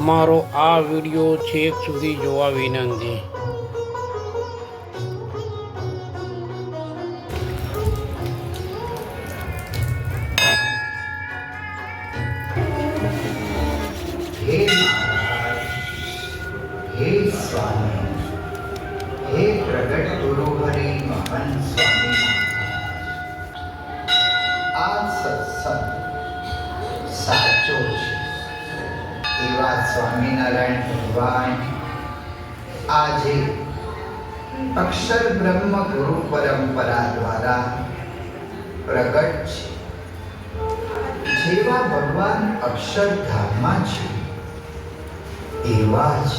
અમારો આ વીડિયો છેક સુધી જોવા વિનંતી. હે સ્વામી, હે પ્રગટ ગુરુ હરિ મહાન સ્વામી. સ્વામિનારાયણ ભગવાન. આજે અક્ષર બ્રહ્મ ગુરુ પરંપરા દ્વારા પ્રગટ છે. જેવા ભગવાન અક્ષરધામમાં છે, એવા જ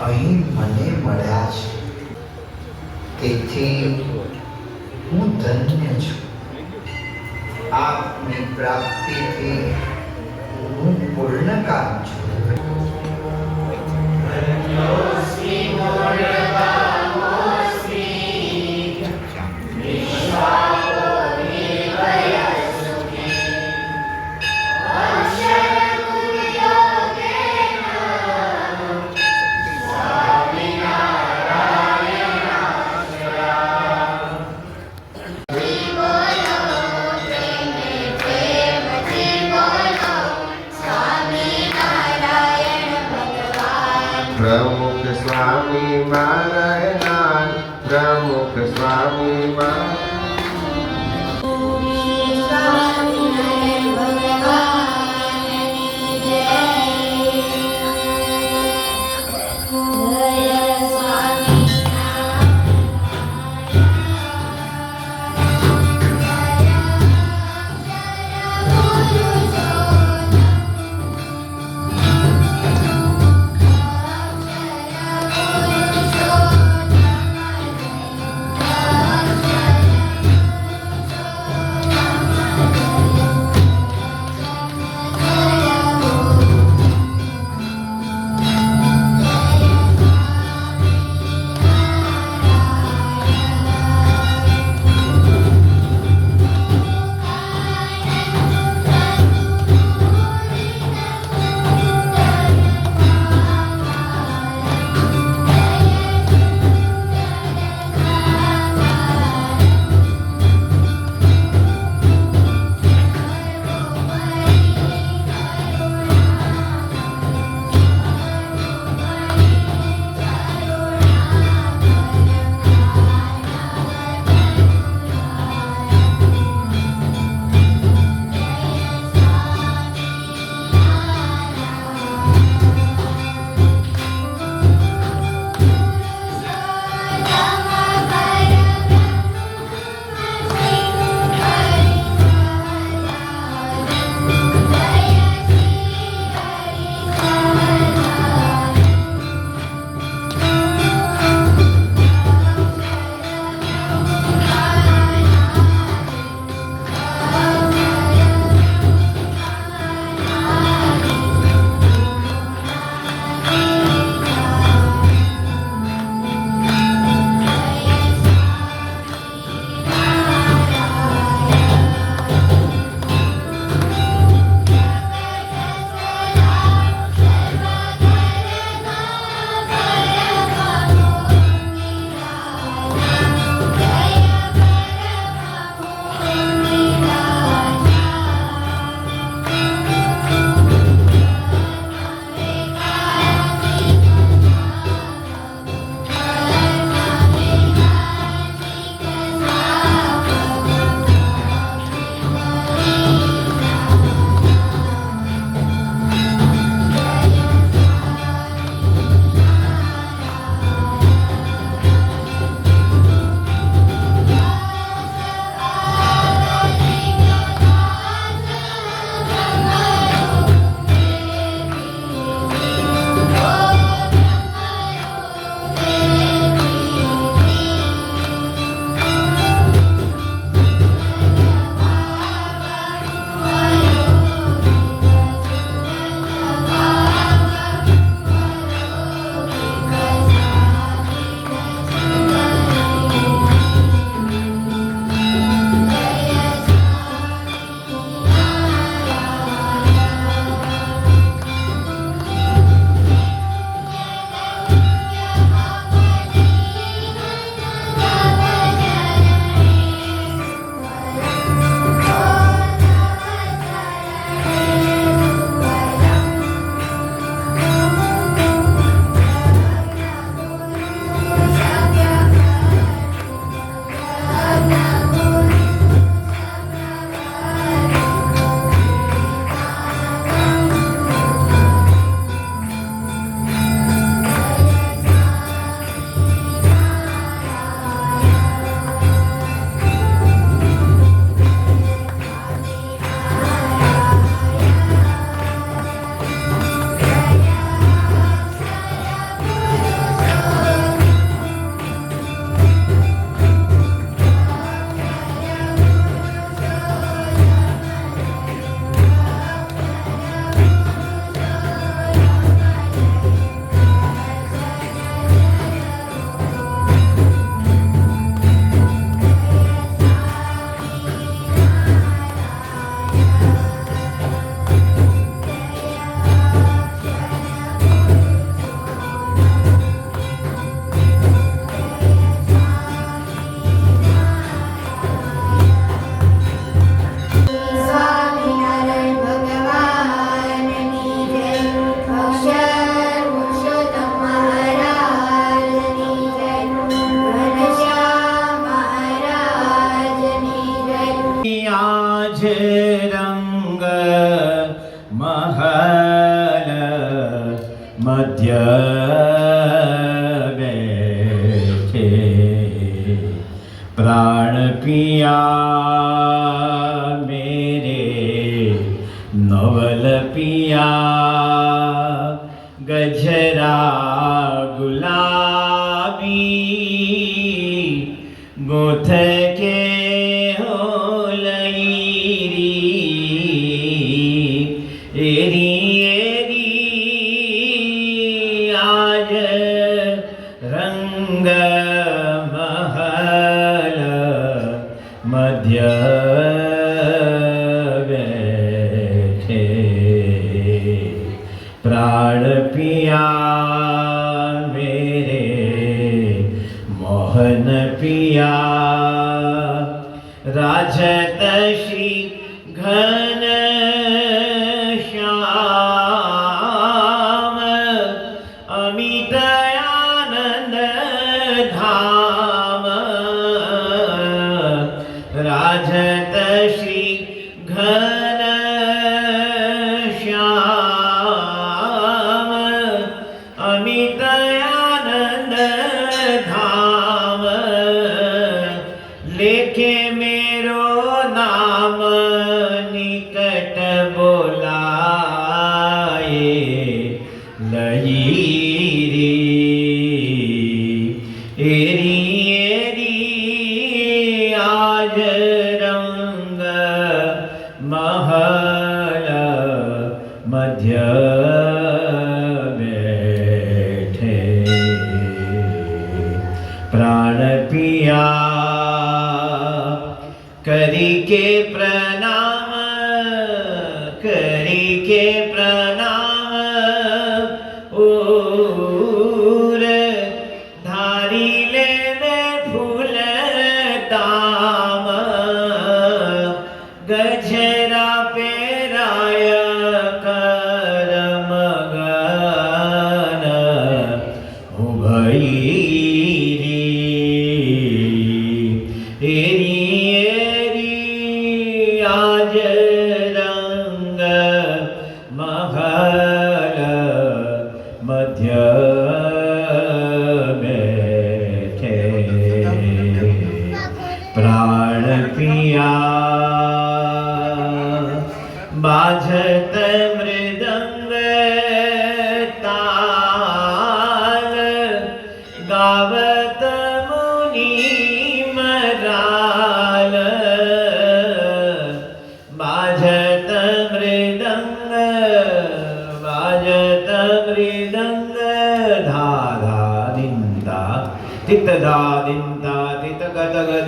અહીં મને મળ્યા છે. તેથી હું ધન્ય છું. આપની પ્રાપ્તિથી હું પૂર્ણ કામ છું. Lord, प्राण पिया मेरे नवल पिया गजरा गुलाबी गोथ के हो लईरी एरी आज रंग Set the sheet. que pra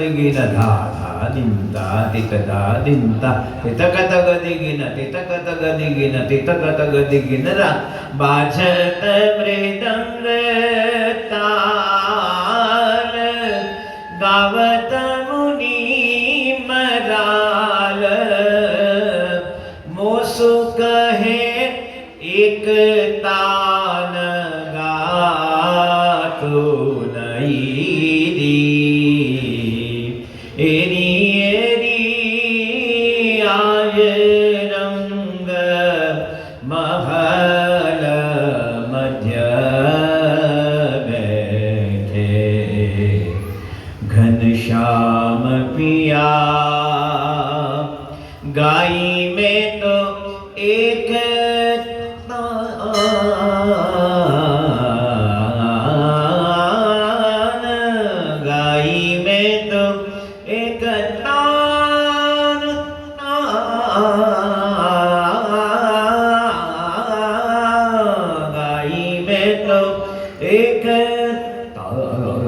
ಟಿತಕತಗದಿಗಿನ ಧಾಧ ನಿಂತ ಟಿತದ ನಿಂತ ಟಿತಕತಗದಿಗಿನ ಟಿತಕತಗದಿಗಿನ ಟಿತಕತಗದಿಗಿನರ ಬಾಜತ ಮೃದಂಗ ತಾಲ ಗಾವ घनश्याम पिया। गाई में तो एक गाई में तो एक गाई में तो एक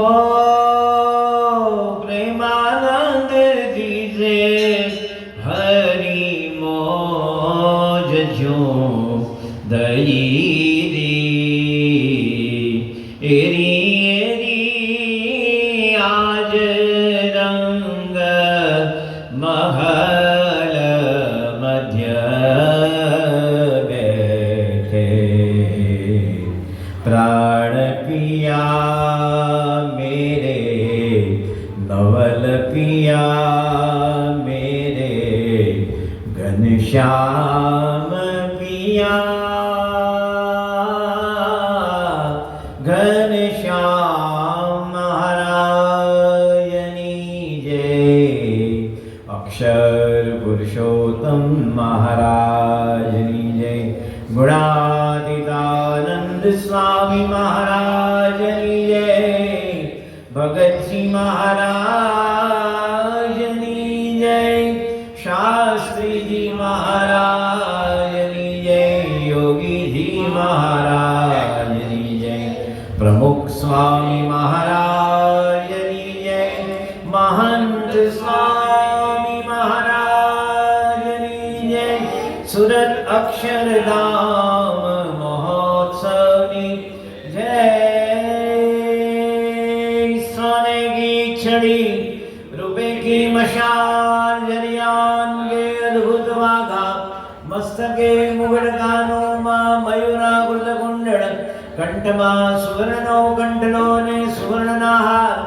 Oh. પુરુષોત્તમ મહારાજની જય ગુણાતીતાનંદ સ્વામી મહારાજની જય ભગતસિંહ મહારાજ अक्षरधाम महोत्सवनी जय सोने की छड़ी रुपए की मशाल जरियान के अद्भुत वाघा मस्तके मुगट कानों માં મયુરાકૃત કુંડળ કંઠમાં સુવર્ણનો કંઠલો ને સુવર્ણના હાર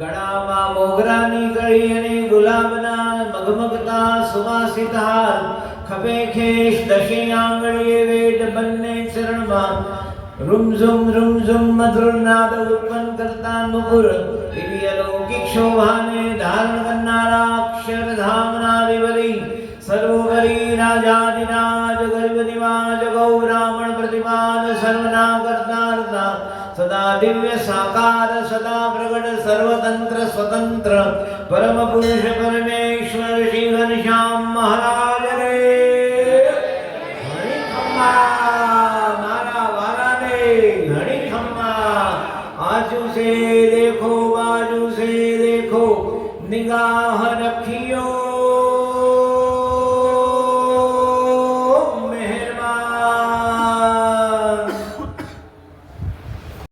ગળામાં મોગરાની કળી અને ગુલાબના મગમગતા સુવાસિત હાર खबे खेश दशे आंगड़िए वेद बनने चरण माँ रुम झुम रुम झुम, मधुर नाद उत्पन्न करता नुपुर। दिव्य अलौकिक शोभा ने धारण करना राक्षर धाम करनारा सर्वगरी राजा दिनाज सर्वोपरि दिवाज गौ ब्राह्मण प्रतिमान सर्वनाम करता सदा दिव्य साकार, सदा प्रगट, सर्वतंत्र स्वतंत्र। परम पुरुष परमेश्वर श्री घनश्याम महाराज।